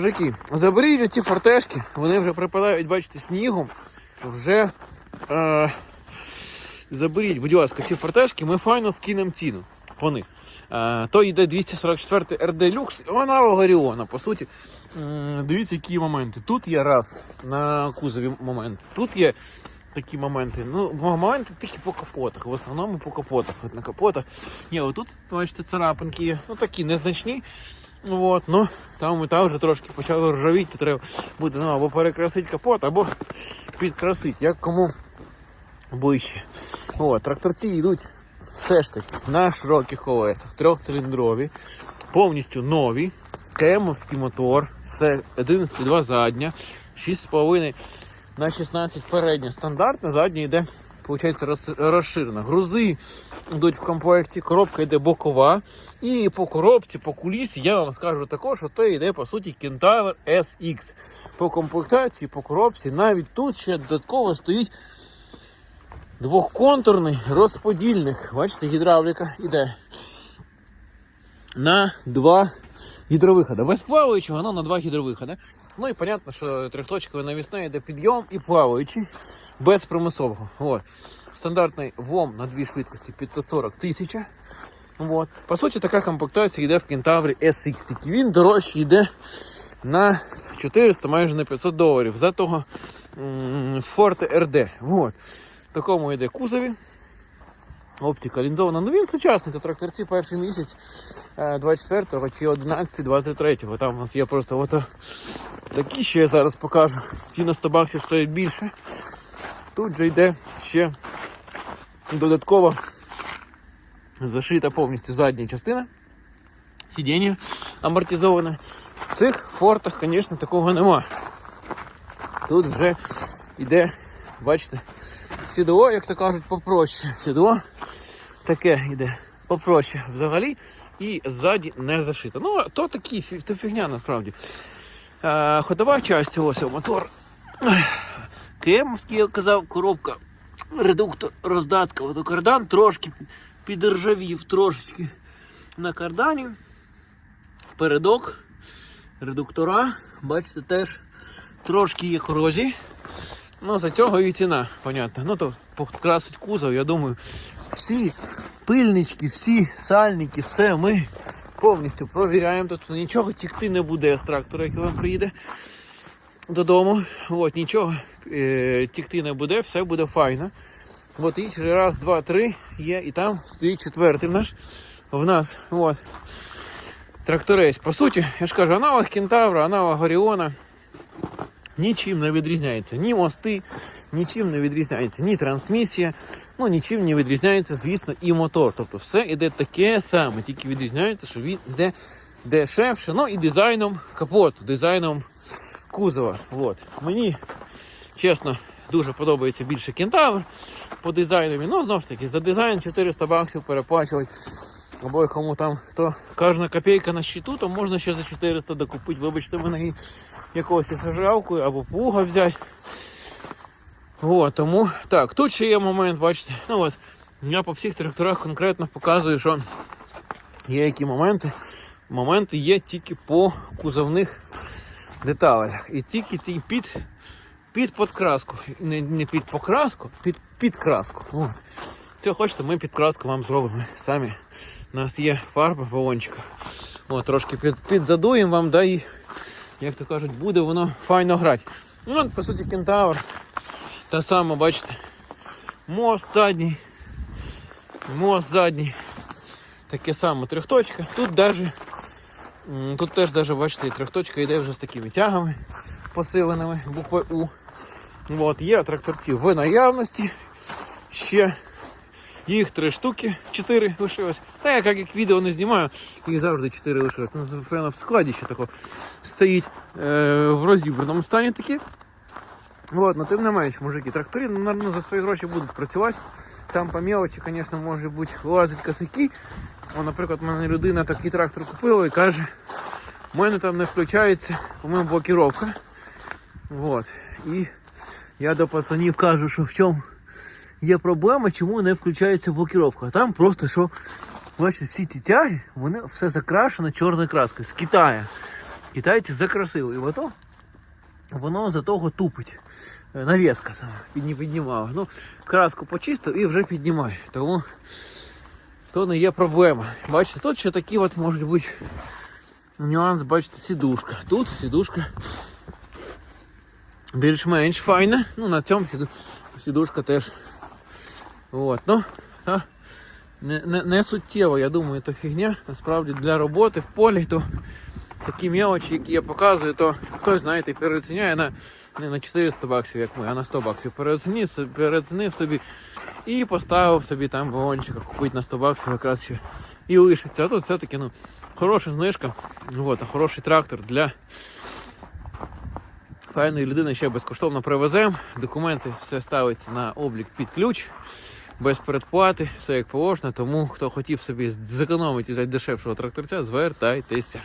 Мужики, заберіть ці фортешки, вони вже припадають, бачите, снігом. Вже е, заберіть, будь ласка, ці фортешки, ми файно скинемо ціну по них. Е, то йде 244 RD Lux, вона Оріона, по суті. М, Дивіться, які моменти. Тут є раз на кузові момент, тут є такі моменти. Ну, моменти тільки по капотах. В основному по капотах. От на капотах. Ні, отут, бачите, царапинки є. Ну такі незначні. От, ну, там і там вже трошки почало ржавіти, треба буде ну, або перекрасити капот, або підкрасити, як кому ближче. От, тракторці йдуть все ж таки на широких колесах, трьохциліндрові, повністю нові, кемовський мотор, це 11,2 задня, 6,5 на 16 передня. Стандартна, задня йде, роз- розширена. Грузи йдуть в комплекті, коробка йде бокова. І по коробці, по кулісі, я вам скажу також, що то йде по суті Kentaur SX. По комплектації, по коробці, навіть тут ще додатково стоїть двохконтурний розподільник. Бачите, гідравліка йде на два гідровиходи. Без плаваючого, але на два гідровиходи. Ну і понятно, що трьохточкове навісне йде підйом і плаваючий, без примусового. От. Стандартний ВОМ на дві швидкості 540 тисяч. От. По суті, така комплектація йде в Кентаврі SX. Тільки він дорожче йде на 400, майже на 500 доларів. За того Forte RD. От. В такому йде кузові. Оптика лінзована. Ну він сучасний, то тракторці перший місяць е, 24-го чи 11-23-го. Там у нас є просто ото такі, що я зараз покажу. Ті на 100 баксів стоять більше. Тут же йде ще додатково зашита повністю задня частина. Сидіння амортизоване. В цих фортах, звісно, такого нема. Тут вже йде, бачите, сідло, як то кажуть, попроще. Сідло таке йде попроще взагалі і ззаді не зашито. Ну, то такі, то фігня насправді. А, ходова часть, ось мотор. Кемовський, я казав, коробка, редуктор, роздатка, ото кардан трошки підржавів трошечки на кардані. Передок, редуктора, бачите, теж трошки є корозії. Ну, за цього і ціна, понятно. Ну, то покрасить кузов, я думаю, всі пильнички, всі сальники, все ми повністю провіряємо. Тут нічого тікти не буде з трактора, який вам приїде додому. От, нічого е, тікти не буде, все буде файно. От і раз, два, три є, і там стоїть четвертий наш в нас. От. Тракторець. По суті, я ж кажу, аналог Кентавра, аналог Оріона нічим не відрізняється. Ні мости, нічим не відрізняється, ні трансмісія, ну нічим не відрізняється, звісно, і мотор. Тобто все іде таке саме, тільки відрізняється, що він йде дешевше, ну і дизайном капоту, дизайном кузова. От. Мені, чесно, дуже подобається більше кентавр по дизайну. Ну, знову ж таки, за дизайн 400 баксів переплачувати. Або кому там хто кожна копійка на щиту, то можна ще за 400 докупити. Вибачте, мене і якогось із або плуга взяти. От, тому так, тут ще є момент, бачите. Ну от, я по всіх тракторах конкретно показую, що є які моменти. Моменти є тільки по кузовних деталях. І тільки ті під, під подкраску. Не, не під покраску, під підкраску. Якщо хочете, ми підкраску вам зробимо самі. У нас є фарба в балончиках. От, трошки під, підзадуємо вам, да, і, як то кажуть, буде воно файно грати. Ну, от, по суті, кентавр. Та сама, бачите, мост задній, мост задній. Таке саме трьохточка. Тут даже, тут теж даже, бачите, трьохточка йде вже з такими тягами посиленими, букви У. От, є тракторці в наявності. Ще їх три штуки, чотири лишилось. Та я як, як відео не знімаю, їх завжди чотири лишилось. Ну, напевно, в складі ще тако стоїть е, в розібраному стані такі. От, ну тим не менш, мужики, трактори ну, наверно, за свої гроші будуть працювати. Там по мелочі, звісно, може бути лазить косяки. О, наприклад, у мене людина такий трактор купила і каже, у мене там не включається, по-моєму, блокіровка. От. І я до пацанів кажу, що в чому є проблема, чому не включається блокіровка. Там просто що, бачите, всі ті тяги, вони все закрашено чорною краскою з Китаю. Китайці закрасили. І ото воно за того тупить. Е, Навіска саме підні- піднімала. Ну, краску почистив і вже піднімає. Тому то не є проблема. Бачите, тут ще такі от можуть бути нюанс, бачите, сідушка. Тут сідушка більш-менш файна. Ну, на цьому сідушка теж. От, ну, та, не, не, не суттєво, я думаю, то фігня. Насправді для роботи в полі, то такі мелочі, які я показую, то хтось, знаєте, переоціняє на, не на 400 баксів, як ми, а на 100 баксів. Переоцінив, собі- переоцінив собі і поставив собі там балончика купити на 100 баксів якраз ще і лишиться. А тут все-таки ну, хороша знижка, от, а хороший трактор для файної людини ще безкоштовно привеземо. Документи все ставиться на облік під ключ. Без передплати, все як положено, тому хто хотів собі зекономити і взяти дешевшого тракторця, звертайтеся.